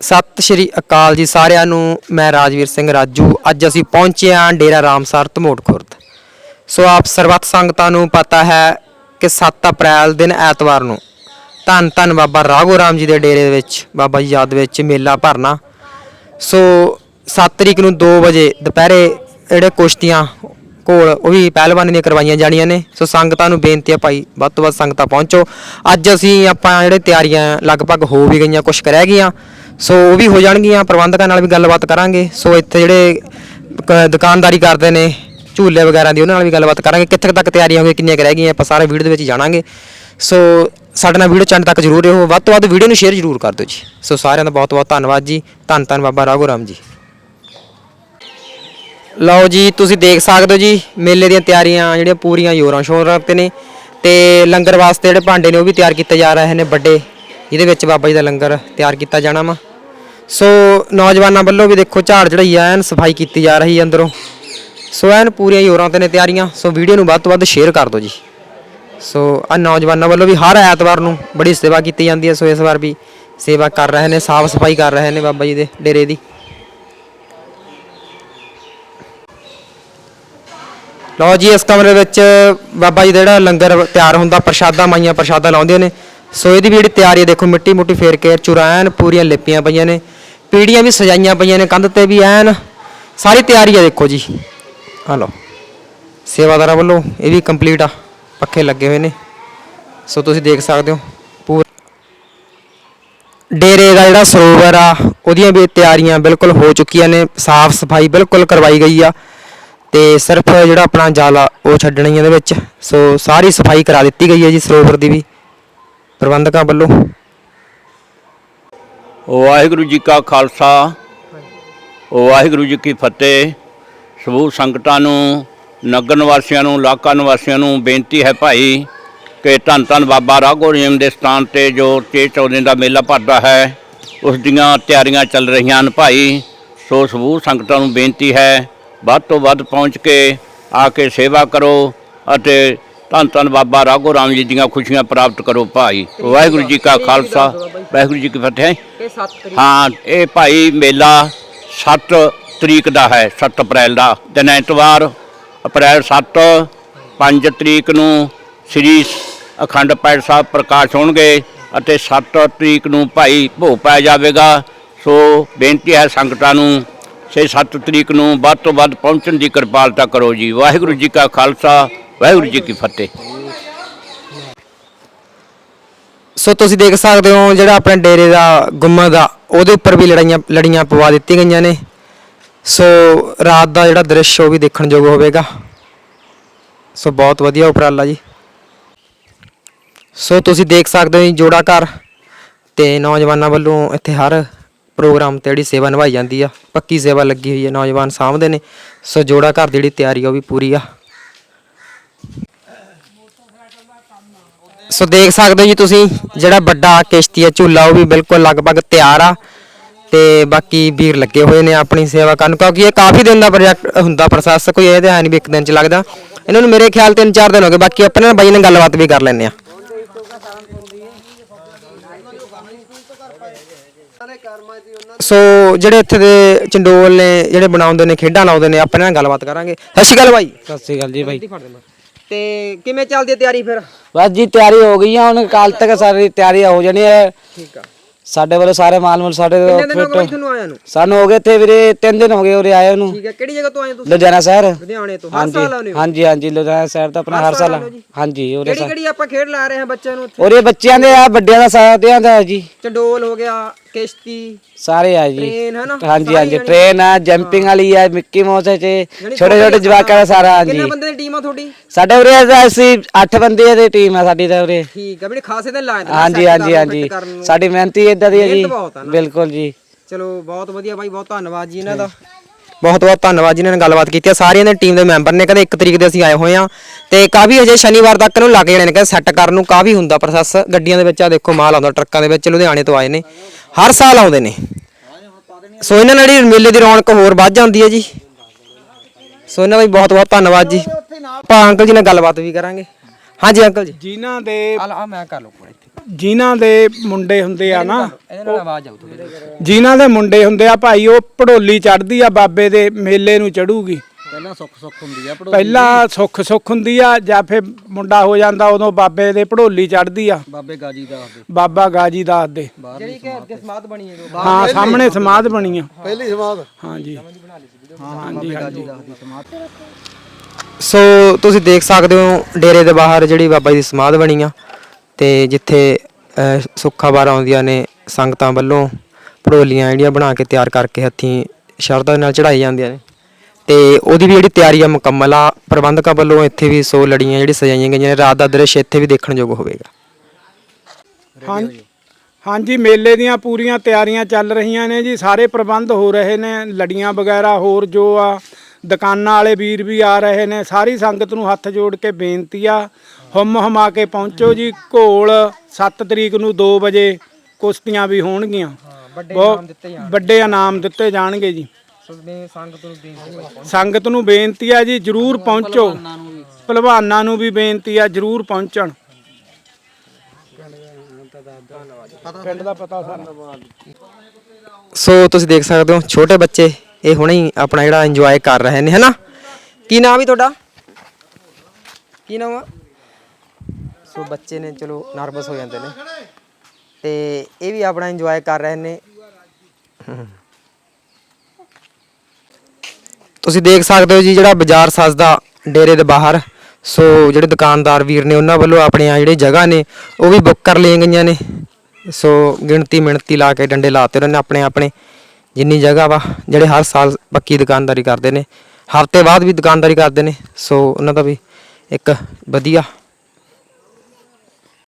ਸਤਿ ਸ਼੍ਰੀ ਅਕਾਲ ਜੀ ਸਾਰਿਆਂ ਨੂੰ, ਮੈਂ ਰਾਜਵੀਰ ਸਿੰਘ ਰਾਜੂ। ਅੱਜ ਅਸੀਂ ਪਹੁੰਚੇ ਹਾਂ ਡੇਰਾ ਰਾਮਸਰ ਧਮੋਟ ਖੁਰਦ। ਸੋ ਆਪ ਸਰਬੱਤ ਸੰਗਤਾਂ ਨੂੰ ਪਤਾ ਹੈ ਕਿ 7 ਅਪ੍ਰੈਲ ਦਿਨ ਐਤਵਾਰ ਨੂੰ ਧੰਨ ਧੰਨ ਬਾਬਾ ਰਾਘੋ ਰਾਮ ਜੀ ਦੇ ਡੇਰੇ ਦੇ ਵਿੱਚ, ਬਾਬਾ ਜੀ ਯਾਦ ਵਿੱਚ ਮੇਲਾ ਭਰਨਾ। ਸੋ 7 ਤਰੀਕ ਨੂੰ 2 ਵਜੇ ਦੁਪਹਿਰੇ ਜਿਹੜੇ ਕੁਸ਼ਤੀਆਂ ਕੋਲ ਉਹ ਵੀ ਪਹਿਲਵਾਨੀ ਦੀਆਂ ਕਰਵਾਈਆਂ ਜਾਣੀਆਂ ਨੇ। ਸੋ ਸੰਗਤਾਂ ਨੂੰ ਬੇਨਤੀ ਹੈ ਭਾਈ, ਵੱਧ ਤੋਂ ਵੱਧ ਸੰਗਤਾਂ ਪਹੁੰਚੋ। ਅੱਜ ਅਸੀਂ ਆਪਾਂ ਜਿਹੜੇ ਤਿਆਰੀਆਂ ਲਗਭਗ ਹੋ ਵੀ ਗਈਆਂ ਕੁਝ ਰਹਿ ਗਈਆਂ। ਸੋ ਉਹ ਵੀ ਹੋ ਜਾਣਗੀਆਂ, ਪ੍ਰਬੰਧਕਾਂ ਨਾਲ ਵੀ ਗੱਲਬਾਤ ਕਰਾਂਗੇ। ਸੋ ਇੱਥੇ ਜਿਹੜੇ ਕ- ਦੁਕਾਨਦਾਰੀ ਕਰਦੇ ਨੇ, ਝੂਲੇ ਵਗੈਰਾ ਦੀ, ਉਹਨਾਂ ਨਾਲ ਵੀ ਗੱਲਬਾਤ ਕਰਾਂਗੇ। ਕਿੱਥੇ ਕੁ ਤੱਕ ਤਿਆਰੀਆਂ ਹੋ ਗਈਆਂ ਕਿੰਨੀਆਂ ਕੁ ਰਹਿ ਗਈਆਂ, ਆਪਾਂ ਸਾਰੇ ਵੀਡੀਓ ਦੇ ਵਿੱਚ ਜਾਣਾਂਗੇ। ਸੋ ਸਾਡੇ ਨਾਲ ਵੀਡੀਓ ਚੰਡ ਤੱਕ ਜਰੂਰ ਰਹੋ। ਵੱਧ ਤੋਂ ਵੱਧ ਵੀਡੀਓ ਨੂੰ ਸ਼ੇਅਰ ਜਰੂਰ ਕਰ ਦਿਓ ਜੀ। ਸੋ ਸਾਰਿਆਂ ਦਾ ਬਹੁਤ ਬਹੁਤ ਧੰਨਵਾਦ ਜੀ। ਧੰਨ ਧੰਨ ਬਾਬਾ ਰਾਘੋ ਰਾਮ ਜੀ। ਲਓ ਜੀ, ਤੁਸੀਂ ਦੇਖ ਸਕਦੇ ਹੋ ਜੀ, ਮੇਲੇ ਦੀਆਂ ਤਿਆਰੀਆਂ ਜਿਹੜੀਆਂ ਪੂਰੀਆਂ ਜ਼ੋਰਾਂ ਸ਼ੋਰਾਂ ਤੇ ਨੇ। ਤੇ ਲੰਗਰ ਵਾਸਤੇ ਜਿਹੜੇ ਭਾਂਡੇ ਨੇ ਉਹ ਵੀ ਤਿਆਰ ਕੀਤੇ ਜਾ ਰਹੇ ਨੇ ਵੱਡੇ। ਜਿਹਦੇ ਵਿੱਚ ਬਾਬਾ ਜੀ ਦਾ ਲੰਗਰ ਤਿਆਰ ਕੀਤਾ ਜਾਣਾ ਵਾ। ਸੋ ਨੌਜਵਾਨਾਂ ਵੱਲੋਂ ਵੀ ਦੇਖੋ ਝਾੜ ਚੜਾਈ ਐਨ ਸਫ਼ਾਈ ਕੀਤੀ ਜਾ ਰਹੀ ਹੈ ਅੰਦਰੋਂ। ਸੋ ਐਨ ਪੂਰੀਆਂ ਜ਼ੋਰਾਂ ਤੇ ਨੇ ਤਿਆਰੀਆਂ। ਸੋ ਵੀਡੀਓ ਨੂੰ ਵੱਧ ਤੋਂ ਵੱਧ ਸ਼ੇਅਰ ਕਰ ਦਿਓ ਜੀ। ਸੋ ਆ ਨੌਜਵਾਨਾਂ ਵੱਲੋਂ ਵੀ ਹਰ ਐਤਵਾਰ ਨੂੰ ਬੜੀ ਸੇਵਾ ਕੀਤੀ ਜਾਂਦੀ ਹੈ। ਸੋ ਇਸ ਵਾਰ ਵੀ ਸੇਵਾ ਕਰ ਰਹੇ ਨੇ, ਸਾਫ਼ ਸਫ਼ਾਈ ਕਰ ਰਹੇ ਨੇ ਬਾਬਾ ਜੀ ਦੇ ਡੇਰੇ ਦੀ। ਲਓ ਜੀ, ਇਸ ਕਮਰੇ ਵਿੱਚ ਬਾਬਾ ਜੀ ਦਾ ਜਿਹੜਾ ਲੰਗਰ ਤਿਆਰ ਹੁੰਦਾ, ਪ੍ਰਸ਼ਾਦਾ ਮਾਈਆਂ ਪ੍ਰਸ਼ਾਦਾ ਲਾਉਂਦੇ ਨੇ। ਸੋ ਇਹਦੀ ਵੀ ਜਿਹੜੀ ਤਿਆਰੀ ਹੈ, ਦੇਖੋ ਮਿੱਟੀ ਮੁੱਟੀ ਫੇਰ ਕੇ ਚੁਰਾਨ ਪੂਰੀਆਂ ਲਿਪੀਆਂ ਪਈਆਂ ਨੇ। ਪੀੜੀਆਂ ਵੀ ਸਜਾਈਆਂ ਪਈਆਂ ਨੇ, ਕੰਧ ਤੇ ਵੀ ਐਨ। ਸਾਰੀ ਤਿਆਰੀ ਆ ਦੇਖੋ ਜੀ। ਆ ਲਓ। ਸੇਵਾਦਾਰਾਂ ਵੱਲੋਂ ਇਹ ਵੀ ਕੰਪਲੀਟ ਆ। ਪੱਖੇ ਲੱਗੇ ਹੋਏ ਨੇ। ਸੋ ਤੁਸੀਂ ਦੇਖ ਸਕਦੇ ਹੋ, ਪੂਰਾ ਡੇਰੇ ਦਾ ਜਿਹੜਾ ਸਰੋਵਰ ਆ, ਉਹਦੀਆਂ ਵੀ ਤਿਆਰੀਆਂ ਬਿਲਕੁਲ ਹੋ ਚੁੱਕੀਆਂ ਨੇ। ਸਾਫ਼ ਸਫ਼ਾਈ ਬਿਲਕੁਲ ਕਰਵਾਈ ਗਈ ਆ। ਤੇ ਸਿਰਫ ਜਿਹੜਾ ਆਪਣਾ ਜਲ ਆ ਉਹ ਛੱਡਣਾ ਹੀ ਇਹਦੇ ਵਿੱਚ। ਸੋ ਸਾਰੀ ਸਫ਼ਾਈ ਕਰਾ ਦਿੱਤੀ ਗਈ ਹੈ ਜੀ ਸਰੋਵਰ ਦੀ ਵੀ। ਪ੍ਰਬੰਧਕਾਂ ਵੱਲੋਂ। ਵਾਹਿਗੁਰੂ ਜੀ ਕਾ ਖਾਲਸਾ। ਵਾਹਿਗੁਰੂ ਜੀ ਕੀ ਫਤਿਹ। ਸਮੂਹ ਸੰਗਤਾਂ ਨੂੰ ਨਗਰ ਨਿਵਾਸੀਆਂ ਨੂੰ ਇਲਾਕਾ ਨਿਵਾਸੀਆਂ ਨੂੰ ਬੇਨਤੀ ਹੈ ਭਾਈ ਕਿ ਧੰਨ ਧੰਨ ਬਾਬਾ ਰਾਘੋ ਰੇਮ ਦੇ ਸਥਾਨ ਤੇ ਜੋ ਚੇ ਚੌਦੇ ਦਾ ਮੇਲਾ ਭਰਦਾ ਹੈ, ਉਸ ਦੀਆਂ ਤਿਆਰੀਆਂ ਚੱਲ ਰਹੀਆਂ ਹਨ ਭਾਈ। ਸੋ ਸਮੂਹ ਸੰਗਤਾਂ ਨੂੰ ਬੇਨਤੀ ਹੈ, ਵੱਧ ਤੋਂ ਵੱਧ ਪਹੁੰਚ ਕੇ ਆ ਕੇ ਸੇਵਾ ਕਰੋ ਅਤੇ ਧੰਨ ਧੰਨ ਬਾਬਾ ਰਾਘੋ ਰਾਮ ਜੀ ਦੀਆਂ ਖੁਸ਼ੀਆਂ ਪ੍ਰਾਪਤ ਕਰੋ ਭਾਈ। ਵਾਹਿਗੁਰੂ ਜੀ ਕਾ ਖਾਲਸਾ, ਵਾਹਿਗੁਰੂ ਜੀ ਕੀ ਫਤਿਹ। ਹਾਂ, ਇਹ ਭਾਈ ਮੇਲਾ 7 ਤਰੀਕ ਦਾ ਹੈ 7 ਅਪ੍ਰੈਲ ਦਾ। ਦਿਨ ਐਤਵਾਰ, ਅਪ੍ਰੈਲ 7 5 ਤਰੀਕ ਨੂੰ ਸ੍ਰੀ ਅਖੰਡ ਪਾਠ ਸਾਹਿਬ ਪ੍ਰਕਾਸ਼ ਹੋਣਗੇ ਅਤੇ 7 ਤਰੀਕ ਨੂੰ ਭਾਈ ਭੋਗ ਪਾਇਆ ਜਾਵੇਗਾ। ਸੋ ਬੇਨਤੀ ਹੈ ਸੰਗਤਾਂ ਨੂੰ ਸੇ 7 ਤਰੀਕ ਨੂੰ ਵੱਧ ਤੋਂ ਵੱਧ ਪਹੁੰਚਣ ਦੀ ਕਿਰਪਾਲਤਾ ਕਰੋ ਜੀ। ਵਾਹਿਗੁਰੂ ਜੀ ਕਾ ਖਾਲਸਾ ਵਾਹਿਗੁਰੂ ਜੀ ਕੀ ਫਤਿਹ। ਸੋ ਤੁਸੀਂ ਦੇਖ ਸਕਦੇ ਹੋ ਜਿਹੜਾ ਆਪਣੇ ਡੇਰੇ ਦਾ ਗੁੰਮਦ ਦਾ ਉਹਦੇ ਉੱਪਰ ਵੀ ਲੜਾਈਆਂ, ਲੜੀਆਂ ਪਵਾ ਦਿੱਤੀਆਂ ਗਈਆਂ ਨੇ। ਸੋ ਰਾਤ ਦਾ ਜਿਹੜਾ ਦ੍ਰਿਸ਼ ਉਹ ਵੀ ਦੇਖਣ ਯੋਗ ਹੋਵੇਗਾ। ਸੋ ਬਹੁਤ ਵਧੀਆ ਉਪਰਾਲਾ ਜੀ। ਸੋ ਤੁਸੀਂ ਦੇਖ ਸਕਦੇ ਹੋ ਜੀ ਜੋੜਾ ਘਰ ਤੇ ਨੌਜਵਾਨਾਂ ਵੱਲੋਂ ਇੱਥੇ ਹਰ ਪ੍ਰੋਗਰਾਮ ਤੇ ਜਿਹੜੀ ਸੇਵਾ ਨਿਭਾਈ ਜਾਂਦੀ ਆ। ਪੱਕੀ ਸੇਵਾ ਲੱਗੀ ਹੋਈ ਹੈ ਨੌਜਵਾਨ ਸਾਂਭਦੇ ਨੇ। ਸੋ ਜੋੜਾ ਘਰ ਦੀ ਜਿਹੜੀ ਤਿਆਰੀ ਆ, ਉਹ ਵੀ ਪੂਰੀ ਆ। ਸੋ ਦੇਖ ਸਕਦੇ ਹੋ ਜੀ ਤੁਸੀਂ ਜਿਹੜਾ ਵੱਡਾ ਕਿਸ਼ਤੀ ਹੈ ਝੂਲਾ ਉਹ ਵੀ ਬਿਲਕੁਲ ਲਗਭਗ ਤਿਆਰ ਆ। ਤੇ ਬਾਕੀ ਵੀਰ ਲੱਗੇ ਹੋਏ ਨੇ ਆਪਣੀ ਸੇਵਾ ਕਰਨ ਕਿਉਂਕਿ ਇਹ ਕਾਫੀ ਦਿਨ ਦਾ ਪ੍ਰੋਜੈਕਟ ਹੁੰਦਾ ਪ੍ਰੋਸੈਸ ਕੋਈ ਇਹ ਤਾਂ ਹੈ ਨਹੀਂ ਵੀ ਇੱਕ ਦਿਨ ਚ ਲੱਗਦਾ। ਇਹਨਾਂ ਨੂੰ ਮੇਰੇ ਖਿਆਲ ਤਿੰਨ ਚਾਰ ਦਿਨ ਹੋ ਗਏ ਬਾਕੀ ਆਪਣੇ ਨਾਲ ਬਾਈ ਨਾਲ ਗੱਲਬਾਤ ਵੀ ਕਰ ਲੈਂਦੇ ਆ ਸੋ ਜਿਹੜੇ ਇੱਥੇ ਦੇ ਚੰਡੋਲ ਨੇ ਜਿਹੜੇ ਬਣਾਉਂਦੇ ਨੇ ਖੇਡਾਂ ਲਾਉਂਦੇ ਨੇ ਆਪਣੇ ਨਾਲ ਗੱਲਬਾਤ ਕਰਾਂਗੇ। ਸਤਿ ਸ਼੍ਰੀ ਅਕਾਲ ਬਾਈ। ਸਤਿ ਸ੍ਰੀ ਅਕਾਲ ਜੀ ਭਾਈ ਤੇ ਕਿਵੇਂ ਚੱਲਦੀ ਹੈ ਤਿਆਰੀ ਫਿਰ? ਬਸ ਜੀ ਤਿਆਰੀ ਹੋ ਗਈ ਆ ਹੁਣ ਕੱਲ ਤੱਕ ਸਾਰੀ ਤਿਆਰੀ ਹੋ ਜਾਣੀ ਹੈ। ਠੀਕ ਆ। ਸਾਡੇ ਵੱਲੋਂ ਸਾਰੇ ਮਾਲ ਮੂਲ ਸਾਡੇ ਕਿੰਨੇ ਦਿਨ ਹੋ ਗਏ ਤੁਹਾਨੂੰ ਆਇਆ ਨੂੰ? ਸਾਨੂੰ ਹੋ ਗਏ ਇੱਥੇ ਵੀਰੇ 3 ਦਿਨ ਹੋ ਗਏ ਉਰੇ ਆਏ ਨੂੰ। ਠੀਕ ਹੈ ਕਿਹੜੀ ਜਗ੍ਹਾ ਤੋਂ ਆਏ ਤੁਸੀਂ? ਲੁਧਿਆਣਾ ਸ਼ਹਿਰ। ਲੁਧਿਆਣੇ ਤੋਂ ਹਰ ਹਾਂਜੀ ਸਾਲ ਆਉਂਦੇ ਹੋ? ਹਾਂਜੀ ਹਾਂਜੀ ਲੁਧਿਆਣਾ ਸ਼ਹਿਰ ਤਾਂ ਆਪਣਾ ਹਰ ਸਾਲ? ਹਾਂਜੀ ਉਰੇ ਕਿਹੜੀ ਕਿਹੜੀ ਆਪਾਂ ਖੇਡ ਲਾ ਰਹੇ ਹਾਂ ਬੱਚਿਆਂ ਨੂੰ ਉੱਥੇ ਉਰੇ ਬੱਚਿਆਂ ਦੇ ਆ ਵੱਡਿਆਂ ਦਾ ਸਾਰਿਆਂ ਦਾ ਜੀ। ਚੰਡੋਲ ਹੋ ਗਿਆ ਕਿਸ਼ਤੀ ਸਾਰੇ ਆ ਜੀ। ਟ੍ਰੇਨ ਹੈ ਨਾ ਹਾਂਜੀ ਹਾਂਜੀ ਟ੍ਰੇਨ ਆ ਜੰਪਿੰਗ ਵਾਲੀ ਆ ਮਿੱਕੀ ਮਾਊਸ ਹੈ ਤੇ ਛੋਟੇ ਛੋਟੇ ਜਵਾਕਾਂ ਦਾ ਸਾਰਾ ਹਾਂਜੀ। ਕਿੰਨੇ ਬੰਦੇ ਦੀ ਟੀਮ ਆ ਤੁਹਾਡੀ? ਸਾਡੇ ਉਰੇ ਤਾਂ ਅਸੀਂ 8 ਬੰਦੇ ਦੀ ਟੀਮ ਆ ਸਾਡੀ ਤਾਂ ਉਰੇ। ਠੀਕ ਆ ਬੜੀ ਖਾਸੇ ਲਾਏ ਨੇ ਹਾਂਜੀ ਹਾਂਜੀ ਹਾਂਜੀ। ਸਾਡੀ ਮਿਹਨਤੀ ਇਦਾਂ ਦੀ ਹੈ ਜੀ। ਮਿਹਨਤ ਬਹੁਤ ਆ ਨਾ। ਬਿਲਕੁਲ ਜੀ। ਚਲੋ ਬਹੁਤ ਵਧੀਆ ਬਾਈ ਬਹੁਤ ਧੰਨਵਾਦ ਜੀ ਇਹਨਾਂ ਦਾ। ਬਹੁਤ ਬਹੁਤ ਧੰਨਵਾਦ ਜੀ ਇਹਨਾਂ ਨੇ ਗੱਲਬਾਤ ਕੀਤੀ ਆ। ਸਾਰਿਆਂ ਦੇ ਟੀਮ ਦੇ ਮੈਂਬਰ ਨੇ ਕਹਿੰਦੇ 1 ਤਰੀਕ ਦੇ ਅਸੀਂ ਆਏ ਹੋਏ ਆ। ਤੇ ਕਾਫੀ ਅਜੇ ਸ਼ਨੀਵਾਰ ਤੱਕ ਨੂੰ ਲੱਗ ਜਾਣੇ ਨੇ ਕਹਿੰਦੇ ਸੈੱਟ ਕਰਨ ਨੂੰ ਕਾਫੀ ਹੁੰਦਾ ਪ੍ਰੋਸੈਸ ਗੱਡੀਆਂ ਦੇ ਵਿੱਚ ਆ ਦੇਖੋ ਮਾਲ ਆਉਂਦਾ ਟਰੱਕਾਂ ਦੇ ਵਿੱਚ ਲੁਧਿਆਣੇ ਤੋਂ ਆਏ ਨੇ। ਹਰ ਸਾਲ ਆਉਂਦੇ ਨੇ। ਸੋ ਇਹਨਾਂ ਨਾਲ ਜਿਹੜੀ ਮੇਲੇ ਦੀ ਰੌਣਕ ਹੋਰ ਵੱਧ ਜਾਂਦੀ ਹੈ ਜੀ। ਸੋ ਇਹਨਾਂ ਦਾ ਵੀ ਬਹੁਤ ਬਹੁਤ ਧੰਨਵਾਦ ਜੀ। ਆਪਾਂ ਅੰਕਲ ਜੀ ਨਾਲ ਗੱਲਬਾਤ ਵੀ ਕਰਾਂਗੇ। ਹਾਂਜੀ ਅੰਕਲ ਜੀ। ਜਿਨ੍ਹਾਂ ਦੇ ਆ ਮੈਂ ਕਰ ਲਓ ਕੋਲ ਇੱਥੇ। ਜਿਨ੍ਹਾਂ ਦੇ ਮੁੰਡੇ ਹੁੰਦੇ ਆ ਨਾ ਇਹਦੇ ਨਾਲ ਆਵਾਜ਼ ਆਉ ਥੋੜੀ ਜਿਨ੍ਹਾਂ ਦੇ ਮੁੰਡੇ ਹੁੰਦੇ ਆ ਭਾਈ ਉਹ ਪੜੋਲੀ ਚੜਦੀ ਆ ਬਾਬੇ ਦੇ ਮੇਲੇ ਨੂੰ ਚੜੂਗੀ ਪਹਿਲਾਂ ਸੁੱਖ ਸੁੱਖ ਹੁੰਦੀ ਆ ਪਹਿਲਾਂ ਸੁੱਖ ਸੁੱਖ ਹੁੰਦੀ ਆ ਜਾਂ ਫਿਰ ਮੁੰਡਾ ਹੋ ਜਾਂਦਾ ਉਦੋਂ ਬਾਬੇ ਦੇ ਪੜੋਲੀ ਚੜਦੀ ਆ। ਬਾਬੇ ਗਾਜੀ ਦਾ ਬਾਬਾ ਗਾਜੀ ਦਾਸ ਦੇ ਜਿਹੜੀ ਕਿ ਅੱਗੇ ਸਮਾਧ ਬਣੀ ਹੈ ਹਾਂ ਸਾਹਮਣੇ ਸਮਾਧ ਬਣੀ ਆ। ਪਹਿਲੀ ਹਾਂਜੀ। ਸੋ ਤੁਸੀਂ ਦੇਖ ਸਕਦੇ ਹੋ ਡੇਰੇ ਦੇ ਬਾਹਰ ਜਿਹੜੀ ਬਾਬਾ ਜੀ ਦੀ ਸਮਾਧ ਬਣੀ ਆ। ਤੇ ਜਿੱਥੇ ਅਹ, ਸੁੱਖਾਂ ਬਾਰ ਆਉਂਦੀਆਂ ਨੇ ਸੰਗਤਾਂ ਵੱਲੋਂ ਭੜੋਲੀਆਂ ਜਿਹੜੀਆਂ ਬਣਾ ਕੇ ਤਿਆਰ ਕਰਕੇ ਹੱਥੀਂ ਸ਼ਰਧਾ ਨਾਲ ਚੜਾਈ ਜਾਂਦੀਆਂ ਨੇ। ਤੇ ਉਹਦੀ ਵੀ ਜਿਹੜੀ ਤਿਆਰੀ ਆ ਮੁਕੰਮਲ ਆ ਪ੍ਰਬੰਧਕਾਂ ਵੱਲੋਂ ਇੱਥੇ ਵੀ ਸੋ ਲੜੀਆਂ ਜਿਹੜੀ ਸਜਾਈਆਂ ਗਈਆਂ ਨੇ ਰਾਤ ਦਾ ਦ੍ਰਿਸ਼ ਇੱਥੇ ਵੀ ਦੇਖਣ ਯੋਗ ਹੋਵੇਗਾ। ਹਾਂ। ਹਾਂਜੀ ਮੇਲੇ ਦੀਆਂ ਪੂਰੀਆਂ ਤਿਆਰੀਆਂ ਚੱਲ ਰਹੀਆਂ ਨੇ ਜੀ ਸਾਰੇ ਪ੍ਰਬੰਧ ਹੋ ਰਹੇ ਨੇ ਲੜੀਆਂ ਵਗੈਰਾ ਹੋਰ ਜੋ ਆ ਦੁਕਾਨਾਂ ਵਾਲੇ ਵੀਰ ਵੀ ਆ ਰਹੇ ਨੇ ਸਾਰੀ ਸੰਗਤ ਨੂੰ ਹੱਥ ਜੋੜ ਕੇ ਬੇਨਤੀ ਆ ਹੁਮ ਹਮਾ ਕੇ ਪਹੁੰਚੋ ਜੀ ਘੋਲ 7 ਤਰੀਕ ਨੂੰ 2 ਵਜੇ ਕੁਸ਼ਤੀਆਂ ਵੀ ਹੋਣਗੀਆਂ। ਵੱਡੇ ਇਨਾਮ ਦਿੱਤੇ ਜਾਣਗੇ। ਜੀ। ਸੰਗਤ ਨੂੰ ਬੇਨਤੀ ਸੰਗਤ ਨੂੰ ਬੇਨਤੀ ਆ ਜੀ ਜਰੂਰ ਪਹੁੰਚੋ। ਭਲਵਾਨਾਂ ਨੂੰ ਵੀ ਬੇਨਤੀ ਆ ਜਰੂਰ ਪਹੁੰਚਣ। ਪਿੰਡ ਦਾ ਪਤਾ ਸਾਨੂੰ। ਸੋ ਤੁਸੀਂ ਦੇਖ ਸਕਦੇ ਹੋ ਛੋਟੇ ਬੱਚੇ ਇਹ ਹੁਣੇ ਹੀ ਆਪਣਾ ਜਿਹੜਾ ਇੰਜੋਏ ਕਰ ਰਹੇ ਨੇ ਹੈਨਾ? ਕੀ ਨਾਮ ਵੀ ਤੁਹਾਡਾ? ਕੀ ਨਾਮ ਆ? ਸੋ ਬੱਚੇ ਨੇ ਚਲੋ ਨਰਵਸ ਹੋ ਜਾਂਦੇ ਨੇ। ਤੇ ਇਹ ਵੀ ਆਪਣਾ ਇੰਜੋਏ ਕਰ ਰਹੇ ਨੇ। ਤੁਸੀਂ ਦੇਖ ਸਕਦੇ ਹੋ ਜੀ ਜਿਹੜਾ ਬਾਜ਼ਾਰ ਸਜਦਾ ਡੇਰੇ ਦੇ ਬਾਹਰ। ਸੋ ਜਿਹੜੇ ਦੁਕਾਨਦਾਰ ਵੀਰ ਨੇ ਉਹਨਾਂ ਵੱਲੋਂ ਆਪਣੀਆਂ ਜਿਹੜੇ ਜਗ੍ਹਾ ਨੇ, ਉਹ ਵੀ ਬੁੱਕ ਕਰ ਲਈਆਂ ਗਈਆਂ ਨੇ। ਸੋ ਗਿਣਤੀ ਮਿਣਤੀ ਲਾ ਕੇ ਡੰਡੇ ਲਾਤੇ ਉਹਨਾਂ ਨੇ ਆਪਣੇ ਆਪਣੇ। ਜਿੰਨੀ ਜਗ੍ਹਾ ਵਾ, ਜਿਹੜੇ ਹਰ ਸਾਲ ਪੱਕੀ ਦੁਕਾਨਦਾਰੀ ਕਰਦੇ ਨੇ। ਹਫ਼ਤੇ ਬਾਅਦ ਵੀ ਦੁਕਾਨਦਾਰੀ ਕਰਦੇ ਨੇ। ਸੋ ਉਹਨਾਂ ਦਾ ਵੀ ਇੱਕ ਵਧੀਆ